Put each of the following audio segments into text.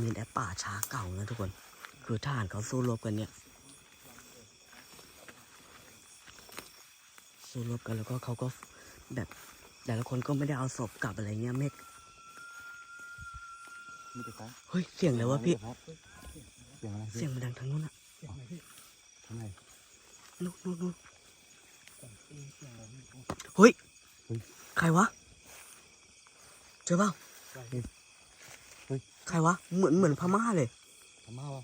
มีแต่ป่าช้าเก่านะทุกคน คือทหารเขาสู้รบกันเนี่ย สู้รบกันแล้วก็เขาก็แบบแต่ละคนก็ไม่ได้เอาศพกลับอะไรเงี้ยเมฆมีแต่ฟ้าเฮ้ยเสียงอะไรวะพี่ เสียงอะไรเสียงมันดังทางนู้นอะทำไมนู้นนู้นนู้นเฮ้ย ใครวะ เจอเปล่าเฮ้ย ใครวะ เหมือนเหมือนพม่าเลยทำมาวะ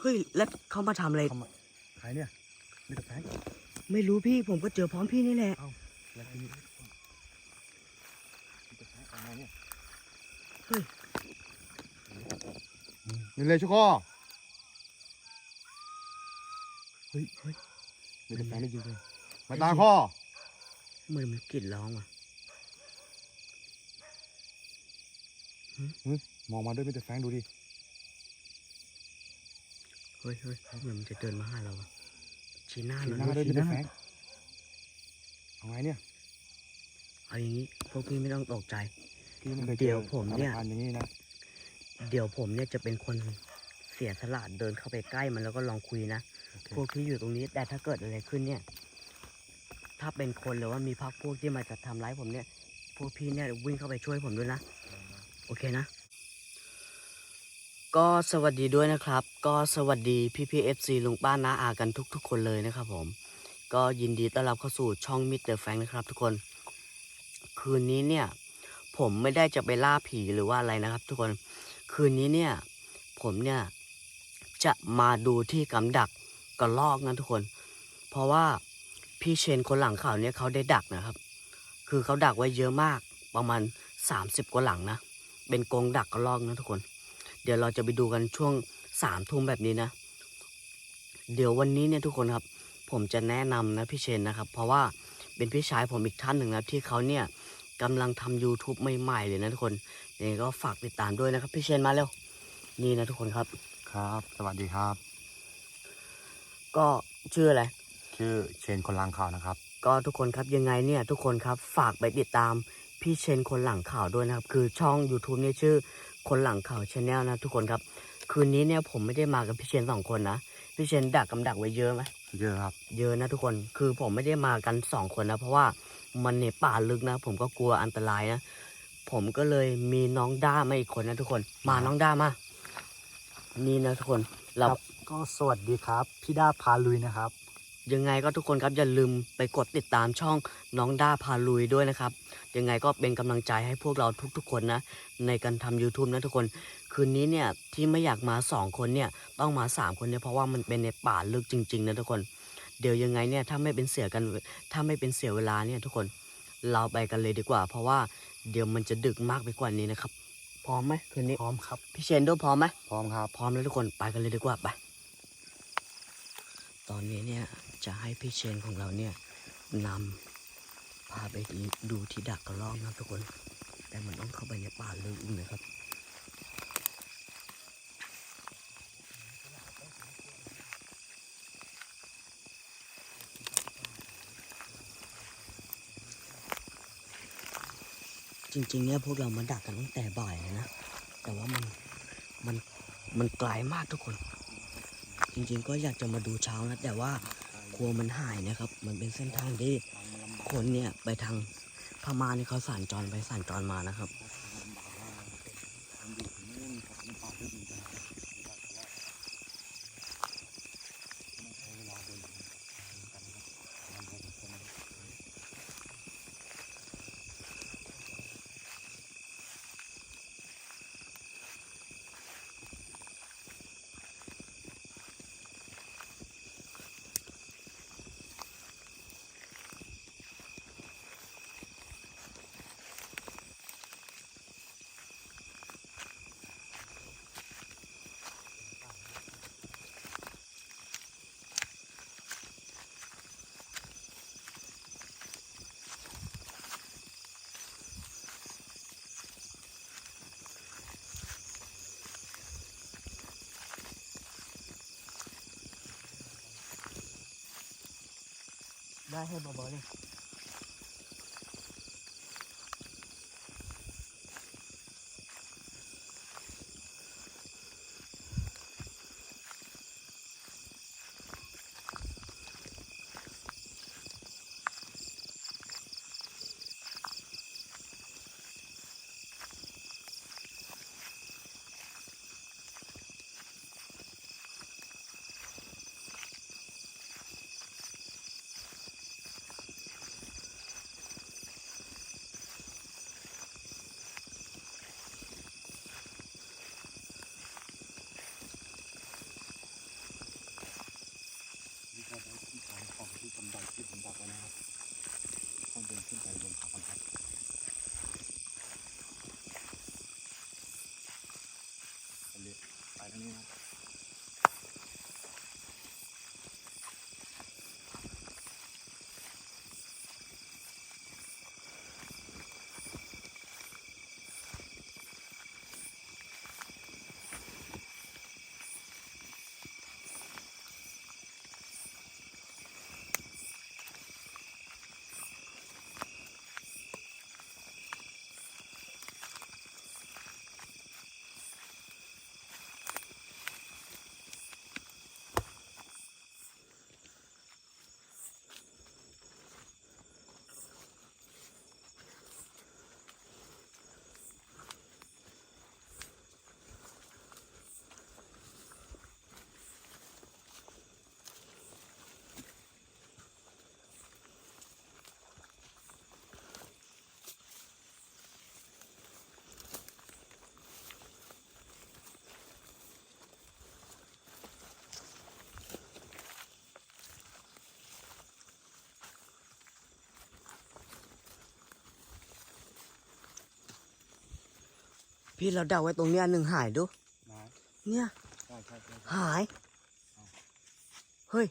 เฮ้ย แล้วเขามาทำอะไร ทำไมใครเนี่ยมีแต่แฟงไม่รู้พี่ผมก็เจอพร้อมพี่นี่แหละ แล้วทีนี้มีแต่แฟงอะไรเนี่ยเฮ้ยนี่เลยชุกคอเฮ้ยเฮ้ยมีแต่แฟงได้ยินเลยมาตาข้อเหมือนมันกรีดร้องว่ะ มองมาด้วยมีแต่แฟงดูดิ เฮ้ยเฮ้ยเหมือนมันจะเดินมาหาเราอะชี้หน้าชี้เราหน้าด้ด้ววยยมีชี้หแต่น้าแฟงเอาไงเนี่ยเอาอย่างนี้พวกพี่ไม่ต้องตกใจ พี่ไม่เคยเดี๋ยวผมเนี่ยสถาการณ์อย่างนี้นะเดี๋ยวผมเนี่ยจะเป็นคนเสียสละเดินเข้าไปใกล้มันแล้วก็ลองคุยนะ โอเคพวกพี่อยู่ตรงนี้ แต่ถ้าเกิดอะไรขึ้นเนี่ย ถ้าเป็นคนหรือว่ามีพักพวกที่มาจะทำร้ายผมเนี่ย พวกพี่เนี่ยวิ่งเข้าไปช่วยผมด้วยนะ โอเคนะ ก็สวัสดีด้วยนะครับ ก็สวัสดีพี่พีเอฟซีลุงป้าน้าอากันทุก ๆ คนเลยนะครับผม ก็ยินดีต้อนรับเข้าสู่ช่องมิสเตอร์แฟงนะครับ ทุกคน คืนนี้เนี่ย ผมไม่ได้จะไปล่าผีหรือว่าอะไรนะครับ ทุกคน คืนนี้เนี่ย ผมเนี่ยจะมาดูที่กำดักกระลอกนะทุกคน เพราะว่าพี่เชนคนหลังข่าวเนี่ยเขาได้ดักนะครับ คือเขาดักไว้เยอะมากประมาณ 30 กว่าหลังนะ เป็นกรงดักกระลอกนะทุกคน เดี๋ยวเราจะไปดูกันช่วงสามทุ่มแบบนี้นะ เดี๋ยววันนี้เนี่ยทุกคนครับ ผมจะแนะนำนะพี่เชนนะครับ เพราะว่าเป็นพี่ชายผมอีกท่านหนึ่งนะที่เขาเนี่ยกำลังทำ YouTube ใหม่ๆเลยนะทุกคนยังไงก็ฝากติดตามด้วยนะครับ พี่เชนมาเร็ว นี่นะทุกคนครับ ครับ สวัสดีครับ ก็ชื่ออะไร ชื่อเชนคนลังข่าวนะครับ ก็ทุกคนครับยังไงเนี่ยทุกคนครับฝากไปติดตาม พี่เชนคนหลังข่าวด้วยนะครับ คือช่อง YouTube เนี่ยชื่อคนหลังข่าวชแนลนะทุกคนครับ คืนนี้เนี่ยผมไม่ได้มากับพี่เชนสองคนนะพี่เชนดักกำดักไว้เยอะไหมเยอะครับ เยอะนะทุกคนคือผมไม่ได้มากันสองคนนะเพราะว่ามันเนี่ยป่าลึกนะ ผมก็กลัวอันตรายนะ ผมก็เลยมีน้องด้ามาอีกคนนะทุกคน มาน้องด้ามานี่นะทุกคนเราครับก็สวัสดีครับ พี่ด้าพาลุยนะครับ ยังไงก็ทุกคนครับอย่าลืมไปกดติดตามช่องน้องด้าพาลุยด้วยนะครับ ยังไงก็เป็นกำลังใจให้พวกเราทุกๆคนนะ ในการทำ YouTube นะทุกคน คืนนี้เนี่ยที่ไม่อยากมาสองคนเนี่ยต้องมาสามคนเนี่ยเพราะว่ามันเป็นในป่าลึกจริงๆนะทุกคน เดี๋ยวยังไงเนี่ยถ้าไม่เป็นเสียกันถ้าไม่เป็นเสียเวลาเนี่ยทุกคนเราไปกันเลยดีกว่า เพราะว่าเดี๋ยวมันจะดึกมากไปกว่านี้นะครับ พร้อมไหมคืนนี้พร้อมครับพี่เชนด้วยพร้อมไหมพร้อมครับพร้อมแล้วทุกคนไปกันเลยดีกว่าไป ตอนนี้เนี่ยจะให้พี่เชนของเราเนี่ยนำพาไปดูที่ดักกระรอกนะทุกคน แต่มันต้องเข้าไปในป่าลึกนะครับจริงๆเนี่ยพวกเรามาดักกันตั้งแต่บ่ายเลยนะ แต่ว่ามันมันมันไกลมากทุกคน จริงๆก็อยากจะมาดูเช้านะแต่ว่ากลัวมันหายนะครับ มันเป็นเส้นทางที่คนเนี่ยไปทางพม่านี่เขาสัญจรไปสัญจรมานะครับ ได้ให้เบาๆเลย พี่เราดักไว้ตรงเนี้ยหนึ่งหายดูนะเนี่ยใช่ใช่ใช่หาย เฮ้ย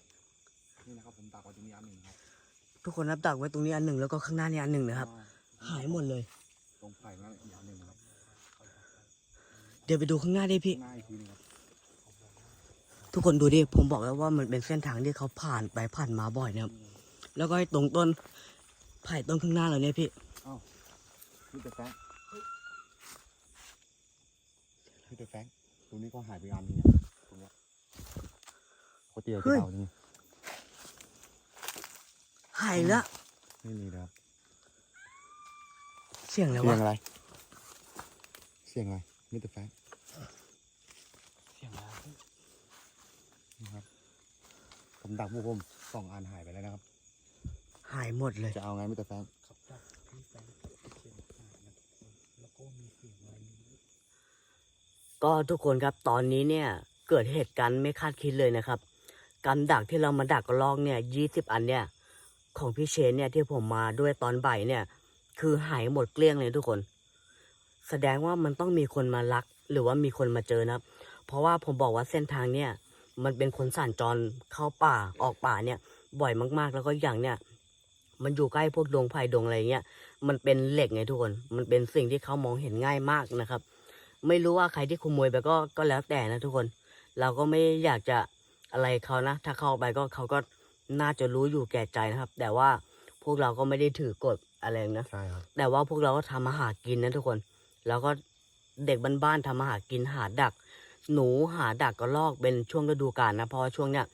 นี่นะครับผมตากไว้ตรงนี้อันหนึ่งครับทุกคนนับดักไว้ตรงนี้อันหนึ่งแล้วก็ข้างหน้านี่อันหนึ่งนะครับอ่หายหมดเลย ตรงไผ่นั่นอีกอันหนึ่งครับเดี๋ยวไปดูข้างหน้าดิพี่ หน้าอีกทีหนึงครับทุกคนดูดิ ผมบอกแล้วว่ามันเป็นเส้นทางที่เขาผ่านไปผ่านมาบ่อยนะครับแล้วก็ไอ้ตรงต้นไผ่ต้นข้างหน้าเราเนี่ยพี่นี่แต่แฟงนี่แต่แฟงตรงนี้ก็หายไปอันหนึงเนี่ยตรงเนี้ยโคตรเตี้ยเฮ้ที่ยเรานี่หายแล้วไม่มีนะครับเสียงอะไรเสียงวะอะไร เสียงอะไรนี่แต่แฟงเสียงอะไรนะครับผมดักพวกผมสองอันหายไปแล้วนะครับ หายหมดเลย จะเอาไงมิสเตอร์แฟงครับจากพี่แฟนเสียงหายนะแล้วก็มีเสียงอะไรไม่รู้ ก็ทุกคนครับตอนนี้เนี่ยเกิดเหตุการณ์ไม่คาดคิดเลยนะครับการดักที่เรามาดักกระลอกเนี่ยยี่สิบอันเนี่ยของพี่เชนเนี่ยที่ผมมาด้วยตอนบ่ายเนี่ย คือหายหมดเกลี้ยงเลยทุกคน แสดงว่ามันต้องมีคนมาลัก หรือว่ามีคนมาเจอนะครับ เพราะว่าผมบอกว่าเส้นทางเนี่ย มันเป็นคนสัญจรเข้าป่าออกป่าเนี่ย บ่อยมากๆ แล้วก็อย่างเนี่ย มันอยู่ใกล้พวกดงไผ่ดงอะไรเงี้ยมันเป็นเหล็กไงทุกคน มันเป็นสิ่งที่เขามองเห็นง่ายมากนะครับ ไม่รู้ว่าใครที่ขโมยไปก็ก็แล้วแต่นะทุกคน เราก็ไม่อยากจะอะไรเขานะ ถ้าเข้าไปก็เขาก็น่าจะรู้อยู่แก่ใจนะครับ แต่ว่าพวกเราก็ไม่ได้ถือกฎอะไรนะใช่ครับแต่ว่าพวกเราก็ทำอาหารกินนะทุกคน แล้วก็เด็กบ้านๆทำอาหารกินหาดัก หนูหาดักก็ลอกเป็นช่วงฤดูกาลนะเพราะว่าช่วงเนี้ย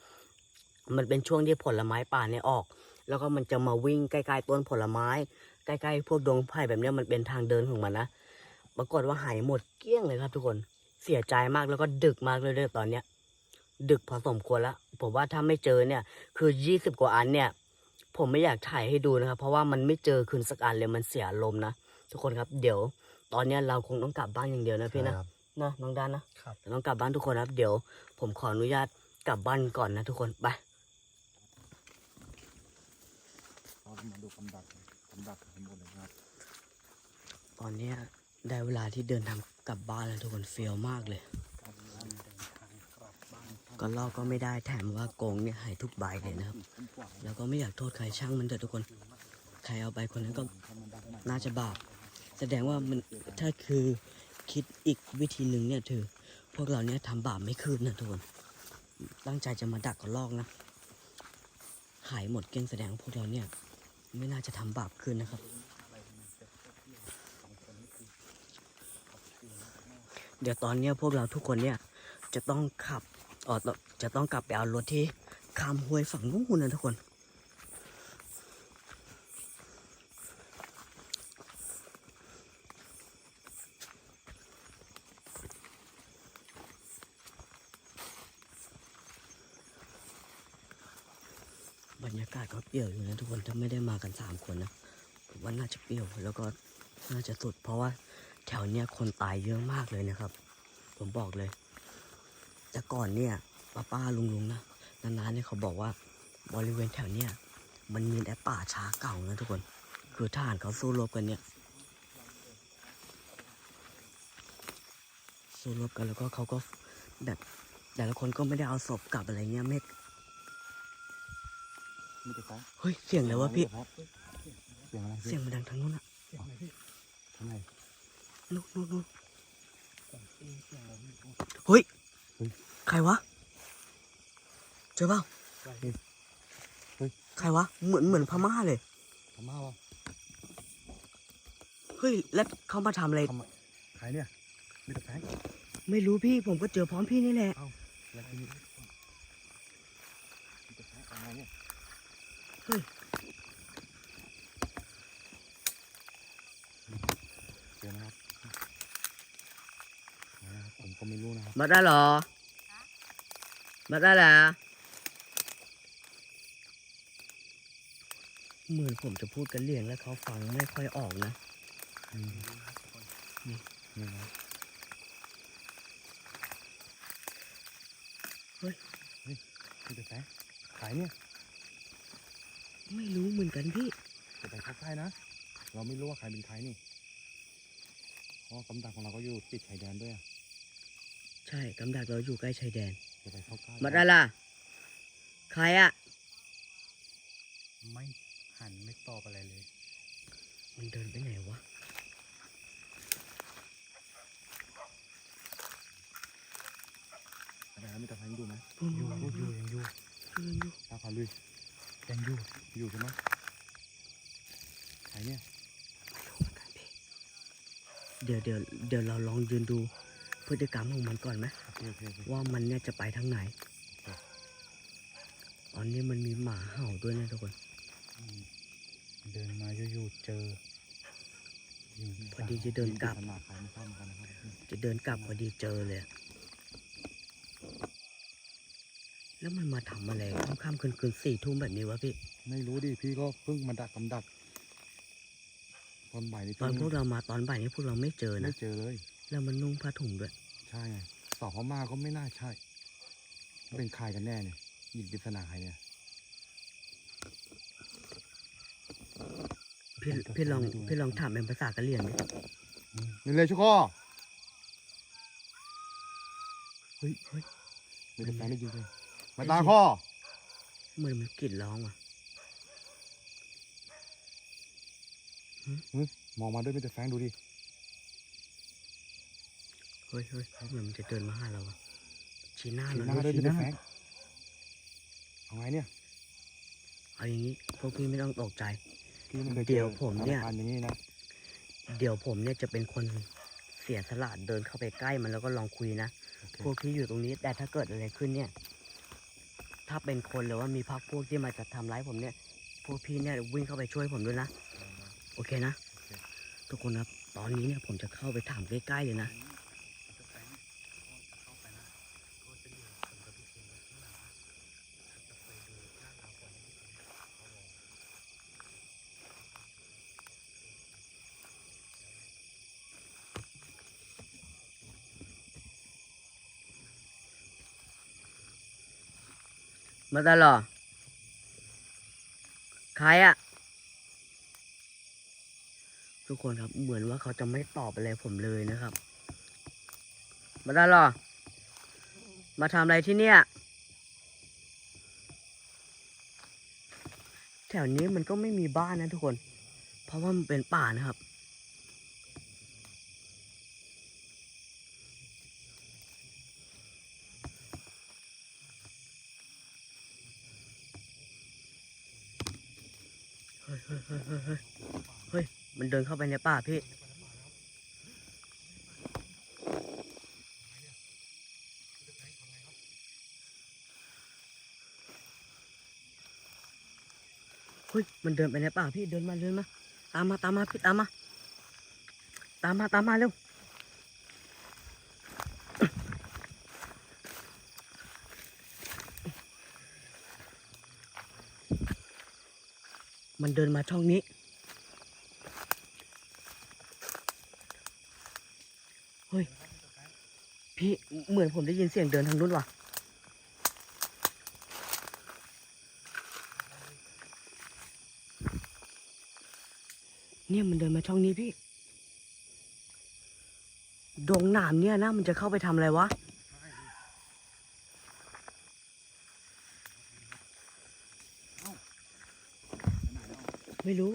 มันเป็นช่วงที่ผลไม้ป่าเนี่ยออก แล้วก็มันจะมาวิ่งใกล้ๆต้นผลไม้ ใกล้ๆพวกดงไผ่แบบเนี้ยมันเป็นทางเดินของมันนะ ปรากฏว่าหายหมดเกลี้ยงเลยครับ ทุกคนเสียใจมากแล้วก็ดึกมากเลยด้วยตอนเนี้ย ดึกพอสมควรแล้วผมว่าถ้าไม่เจอเนี่ย คือยี่สิบกว่าอันเนี่ย ผมไม่อยากถ่ายให้ดูนะครับ เพราะว่ามันไม่เจอคืนสักอันเลยมันเสียลมณ์นะทุกคนครับ เดี๋ยวตอนเนี้ยเราคงต้องกลับบ้านอย่างเดียวนะพี่นะใช่ครับนะน้องดานนะครับเดี๋ยวต้องกลับบ้านทุกคนนะครับ เดี๋ยว ผมขออนุญาตกลับบ้านก่อนนะทุกคนไปเรามาดูคำดักคำดักทั้งหมดเลยนะครับ ตอนเนี้ย ได้เวลาที่เดินทางกลับบ้านแล้วทุกคนเฟียวมากเลยกันลอกก็ไม่ได้แถมว่าโกงเนี่ยหายทุกใบเลยนะครับ แล้วก็ไม่อยากโทษใครช่างมันเถอะทุกคน ใครเอาไปคนนั้นก็น่าจะบาป แสดงว่ามันถ้าคือคิดอีกวิธีหนึ่งเนี่ยถือพวกเราเนี่ยทำบาปไม่คืนนะทุกคน ตั้งใจจะมาดักก็ลอกนะ หายหมดเกลี้ยงแสดงว่าพวกเราเนี่ย ไม่น่าจะทำบาปคืนนะครับ เดี๋ยวตอนนี้พวกเราทุกคนเนี่ยจะต้องขับเออจะต้องกลับไปเอารถที่ข้ามห้วยฝั่งนู้นนะทุกคน บรรยากาศก็เปรี้ยวอยู่นะทุกคนถ้าไม่ได้มากันสามคนนะว่าน่าจะเปรี้ยวแล้วก็น่าจะสุดเพราะว่า แถวเนี้ยคนตายเยอะมากเลยนะครับ ผมบอกเลย แต่ก่อนเนี่ยป้าป้าลุงลุงนะนานๆเนี่ยเขาบอกว่าบริเวณแถวเนี้ยมันมีแต่ป่าช้าเก่านะทุกคน คือทหารเขาสู้รบกันเนี่ยสู้รบกันแล้วก็เขาก็แบบ แต่ละคนก็ไม่ได้เอาศพกลับอะไรเงี้ยไม่มิสเตอร์แฟรงค์เฮ้ยเสียงอะไรวะพี่ เสียงอะไรเสียงมันดังทางนู้นอะเสียงอะไรพี่ทำไม นู้นนู้นนู้นเสียงเองเสียงอะไรพี่โอ้เฮ้ยเฮ้ย ใครวะ เจอเปล่าไกลใครวะ เหมือนเหมือนพม่าเลย พม่าวะเฮ้ย แล้วเขามาทำอะไร ทำไมใครเนี่ยมิสเตอร์แฟรงค์ไม่รู้พี่ผมก็เจอพร้อมพี่นี่แหละแล้วที่นี่มิสเตอร์แฟรงค์อะไรเนี่ยเฮ้ย เจอนะครับนะครับผม ก็ไม่รู้นะครับมาได้เหรอมาได้แล้วเหมือนผมจะพูดกันเลี่ยงแล้วเขาฟังไม่ค่อยออกนะอืมนี่นี่นะเฮ้ยมิสเตอร์แฟรงค์ใครเนี่ยไม่รู้เหมือนกันพี่จะไปเข้าใกล้นะ เราไม่รู้ว่าใครเป็นใครนี่เพราะกำดักของเราก็อยู่ติดชายแดนด้วยอะ ใช่กำดักเราอยู่ใกล้ชายแดนจะไปเข้าใกล้มาได้ล่ะใครอะไม่หันไม่ตอบอะไรเลย มันเดินไปไหนวะอะไรนะมิสเตอร์แฟรงค์ดูไหมอยู่อยู่ยังอยู่ตาพาลุยยังอยู่อยู่ใช่ไหมใครเนี่ยเดี๋ยวเดี๋ยวเดี๋ยวเราลองยืนดู พฤติกรรมของมันก่อนไหมโอเคโอเคโอเคว่ามันเนี่ยจะไปทางไหนครับตอนนี้มันมีหมาเห่าด้วยนะทุกคนอืมเดินมาอยู่ๆเจออยู่พอดีจะเดินกลับขนาดใครไม่ทราบเหมือนกันนะครับ จะเดินกลับพอดีเจอเลยอะแล้วมันมาทำอะไรค่ำๆคืนๆสี่ทุ่มแบบนี้วะพี่ ไม่รู้ดิพี่ก็เพิ่งมาดักกำดัก ตอนบ่ายนี่ตอนพี่พวกเรามาตอนบ่ายนี้พวกเราไม่เจอไม่นะเจอเลย แล้วมันนุ่งผ้าถุงด้วย ใช่ไงสอบพม่าก็ไม่น่าใช่เป็นใครกันแน่เนี่ยหญิงปริศนาใครเนี่ย พี่พี่ลองพี่ลองถามเป็นภาษากะเหรี่ยงดินี่เลยชุกข้อเฮ้ยเฮ้ยไม่ได้แฟนได้ยินเลยมาตาข้อเหมือนมันกรีดร้องอะ มองมาด้วยไม่ได้แฟนดูดิ เฮ้ยเฮ้ยเหมือนมันจะเดินมาหาเราอะชี้หน้าเห็นเราหน้าด้ด้ววยยไม่ได้แฟนเอาไงเนี่ยเอาอย่างนี้พวกพี่ไม่ต้องตกใจพี่ไม่เคยเดี๋ยวผมเนี่ยสถาการณ์อย่างนี้นะเดี๋ยวผมเนี่ยจะเป็นคนเสียสละเดินเข้าไปใกล้มันแล้วก็ลองคุยนะโอเคพวกพี่อยู่ตรงนี้ แต่ถ้าเกิดอะไรขึ้นเนี่ย ถ้าเป็นคนหรือว่ามีพักพวกที่มาจะทำร้ายผมเนี่ย พวกพี่เนี่ยวิ่งเข้าไปช่วยผมด้วยนะ โอเคนะ ทุกคนครับ ตอนนี้เนี่ยผมจะเข้าไปถามใกล้ๆเลยนะ มาตลอดใครอะทุกคนครับ เหมือนว่าเขาจะไม่ตอบอะไรผมเลยนะครับ มาตลอดมาทำอะไรที่เนี่ย แถวนี้มันก็ไม่มีบ้านนะทุกคน เพราะว่ามันเป็นป่านะครับ เฮ้ยเฮ้ยเฮ้ยเฮ้ยเฮ้ย เฮ้ย มันเดินเข้าไปในป่าพี่ เฮ้ย มันเดินไปในป่าพี่ เดินมาเดินมา ตามมาตามมาพี่ตามมา ตามมาตามมาเร็ว มันเดินมาช่องนี้ เฮ้ย พี่เหมือนผมได้ยินเสียงเดินทางนู้นว่ะ เนี่ยมันเดินมาช่องนี้พี่ ดงหนามเนี่ยนะมันจะเข้าไปทำอะไรวะ ไม่รู้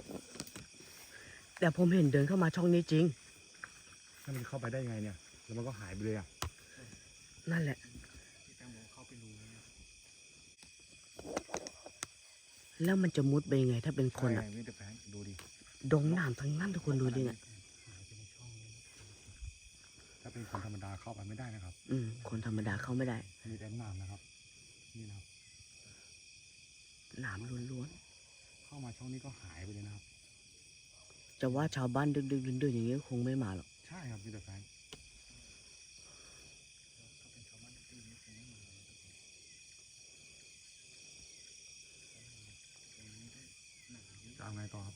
แต่ผมเห็นเดินเข้ามาช่องนี้จริง แล้วมันเข้าไปได้ยังไงเนี่ย แล้วมันก็หายไปเลยอะนั่นแหละ พี่แป้งบอกเข้าไปรู้นะแล้วมันจะมุดไปยังไง ถ้าเป็นคนใช่อะไงมิสเตอร์แฟรงค์ดูดิดงหนามทั้งนั้นทุกคนดูดิเนี่ยหายไปในช่องนี้ถ้าเป็นคนธรรมดาเข้าไปไม่ได้นะครับ อืม คนธรรมดาเข้าไม่ได้ มีแต่หนามนะครับ นี่นะครับ หนามล้วน เข้ามาช่องนี้ก็หายไปเลยนะครับๆจะว่าชาวบ้านดึกๆดื่นๆอย่างนี้คงไม่มาหรอก ใช่ครับมิสเตอร์แฟรงค์ถ้าเป็นชาวบ้านที่นี่คงไม่มาเลยจะเอาไงต่อครับ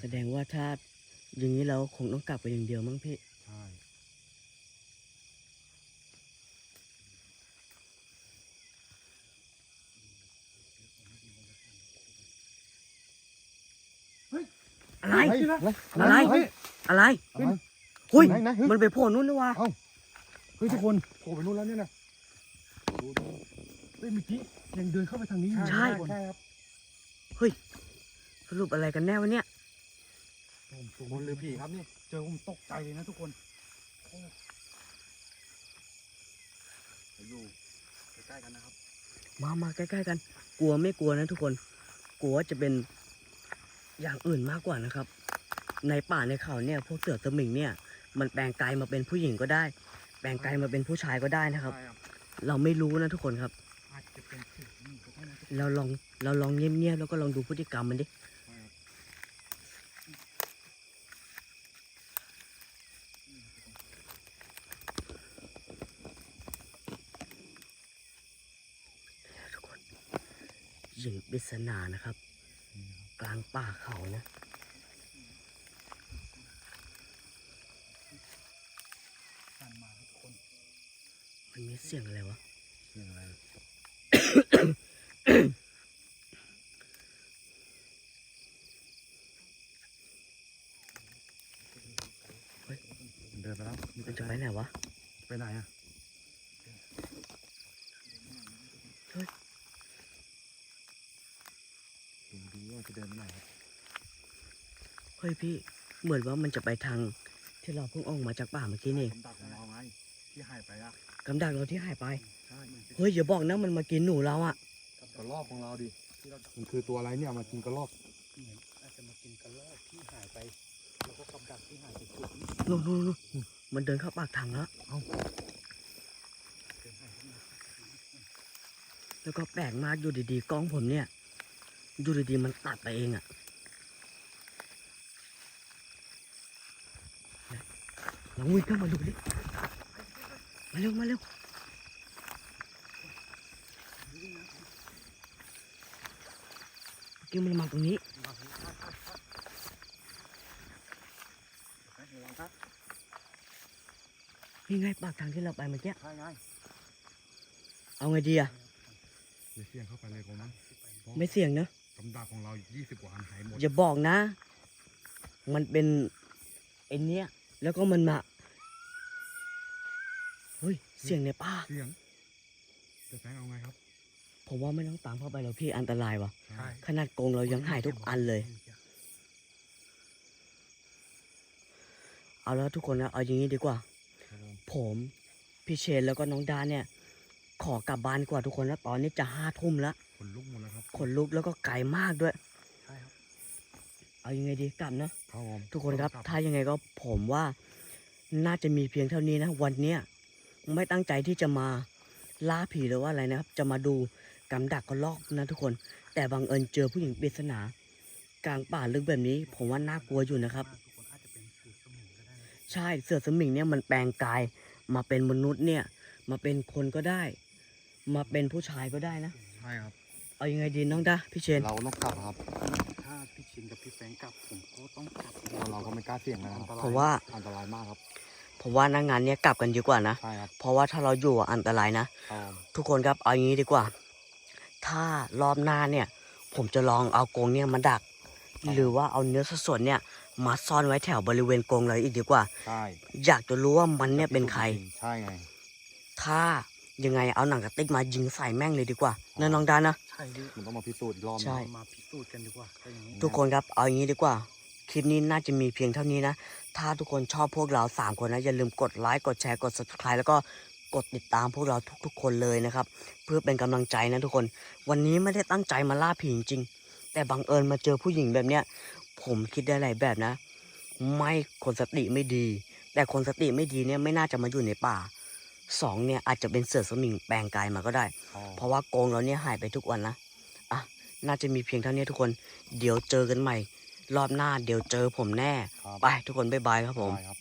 แสดงว่าถ้าอย่างนี้เราคงต้องกลับไปอย่างเดียวมั้งพี่ ใช่ อะไรเฮ้ยอะไรเฮ้ยอะไร อะไรหุ้ยไหนไหนเฮ้ยมันไปโผล่นู่นนี่วะเอ้าเฮ้ยทุกคนโผล่ไปนู่นแล้วเนี่ยนะดูดูเฮ้ยเมื่อกี้ยังเดินเข้าไปทางนี้อยู่ใช่ใช่ครับเฮ้ยสรุปอะไรกันแน่วะเนี่ยผมคนหรือผีครับนี่เจอผมตกใจเลยนะทุกคนอยู่ใกล้ๆกันนะครับ มามาใกล้ๆกัน กลัวไม่กลัวนะทุกคน กลัวว่าจะเป็นอย่างอื่นมากกว่านะครับ ในป่าในเขาเนี่ยพวกเสือสมิงเนี่ย มันแปลงกายมาเป็นผู้หญิงก็ได้ แปลงกายมาเป็นผู้ชายก็ได้นะครับใช่ครับเราไม่รู้นะทุกคนครับ อาจจะเป็นเสือนี่ก็ได้นะทุกคนเราลองเราลองเงียบๆแล้วก็ลองดูพฤติกรรมมันดิใช่ครับทุกคนหญิงปริศนานะครับนี่นะครับกลางป่าเขานะ การมาทุกคน มันมีเสียงอะไรวะ เสียงอะไรมันเดินไปแล้วมิสเตมัอนร์จะแฟไปรงค์ไหนวะ ไปไหนอะเฮ้ยดูดูว่าจะเดินไปไหนครับเฮ้ยพี่ เหมือนว่ามันจะไปทางที่เราเพิ่งออกมาจากป่าเมื่อกี้นี่เองคำดักของเราไงที่หายไปอะ กำดักเราที่หายไป ใช่เฮ้ยอย่าบอกนะมันมากินหนูเราอะกระรอกของเราดิมันคือตัวอะไรเนี่ยมากินกระรอกเหมือนอาจจะมากินกระรอกที่หายไป แล้วก็กับดักที่หายไปจุดนี้นู่นนู่นนู่นมันเดินเข้าปากทางแล้วเดินหายไปไหนแล้วก็แปลกมากอยู่ดีๆกล้องผมเนี่ยอยู่ดีๆมันตัดไปเองอะลองวิ่งเข้ามาดูดิ มาเร็วมาเร็วเมื่อกี้มันมาตรงนี้ระวังครับนี่ไงปากทางที่เราไปเมื่อกี้ใช่ไงเอาไงดีอะอย่าเสี่ยงเข้าไปเลยผมนะไม่เสี่ยงนะกำดักของเรา20กว่าอันหายหมดอย่าบอกนะ มันเป็นไอ้เนี้ยแล้วก็มันมา เฮ้ยเสียงในป่าเสี่ยงจะแฟงเอาไงครับ ผมว่าไม่ต้องตามเข้าไปแล้วพี่อันตรายวะใช่ ขนาดกรงเรายังหายทุกอันเลย เอาแล้วทุกคนนะเอาอย่างนี้ดีกว่า ครับผมผมพี่เชนแล้วก็น้องดาเนี่ย ขอกลับบ้านดีกว่าทุกคนแล้วตอนนี้จะห้าทุ่มแล้วขนลุกหมดแล้วครับขนลุกแล้วก็ไกลมากด้วย ใช่ครับเอายังไงดีกลับนะ ครับผมทุกคนครับต้องกลัถ้ายังไงก็ผมว่าน่าจะมีเพียงเท่านี้นะ วันเนี้ย ไม่ตั้งใจที่จะมาล่าผีหรือว่าอะไรนะครับ จะมาดูกำดักกระลอกนะทุกคน แต่บังเอิญเจอผู้หญิงปริศนากลางป่าลึกแบบนี้ ผมว่าน่ากลัวอยู่นะครับทุกคนอาจจะเป็นเสือสมุนก็ได้นะใช่เสือสมิงเนี่ยมันแปลงกายมาเป็นมนุษย์เนี่ย มาเป็นคนก็ได้ มาเป็นผู้ชายก็ได้นะ ใช่ครับ เอายังไงดีน้องดาพี่เชนเราต้องกลับครับ ถ้าพี่ชินกับพี่แฟรงค์กลับผมก็ต้องกลับเพราะเราก็ไม่กล้าเสี่ยงนะครับเพราะว่า อันตรายมากครับ ผมว่าหนางานเนี้ยกลับกันดีกว่านะ ใช่ครับเพราะว่าถ้าเราอยู่อะอันตรายนะ ครับผมทุกคนครับเอาอย่างนี้ดีกว่า ถ้ารอบหน้าเนี่ย ผมจะลองเอากรงเนี่ยมาดัก หรือว่าเอาเนื้อสดๆเนี่ยมาซ่อนไว้แถวบริเวณกรงเลยอีกดีกว่า ใช่อยากจะรู้ว่ามันเนี่ยเป็นใคร ใช่ไง ถ้ายังไงเอาหนังกระติกมายิงใส่แม่งเลยดีกว่านะน้องดานนะใช่พี่มันต้องมาพิสูจน์อีกรอบหนึ่งใช่ มาพิสูจน์กันดีกว่าถ้าอย่างนี้ทุกคนครับเอาอย่างนี้ดีกว่า คลิปนี้น่าจะมีเพียงเท่านี้นะ ถ้าทุกคนชอบพวกเราสามคนนะ อย่าลืมกดไลค์กดแชร์กด subscribe แล้วก็กดติดตามพวกเราทุกๆ คนเลยนะครับ เพื่อเป็นกำลังใจนะทุกคน วันนี้ไม่ได้ตั้งใจมาล่าผีจริงๆแต่บังเอิญมาเจอผู้หญิงแบบเนี้ยผมคิดได้หลายแบบนะ ไม่คนสติไม่ดี แต่คนสติไม่ดีเนี่ยไม่น่าจะมาอยู่ในป่าสองเนี่ยอาจจะเป็นเสือสมิงแปลงกายมาก็ได้อ๋อเพราะว่าโกงเราเนี่ยหายไปทุกวันนะอะน่าจะมีเพียงเท่านี้ทุกคน เดี๋ยวเจอกันใหม่ รอบหน้าเดี๋ยวเจอผมแน่ครับไปทุกคนบ๊ายบายครับผม ได้ครับ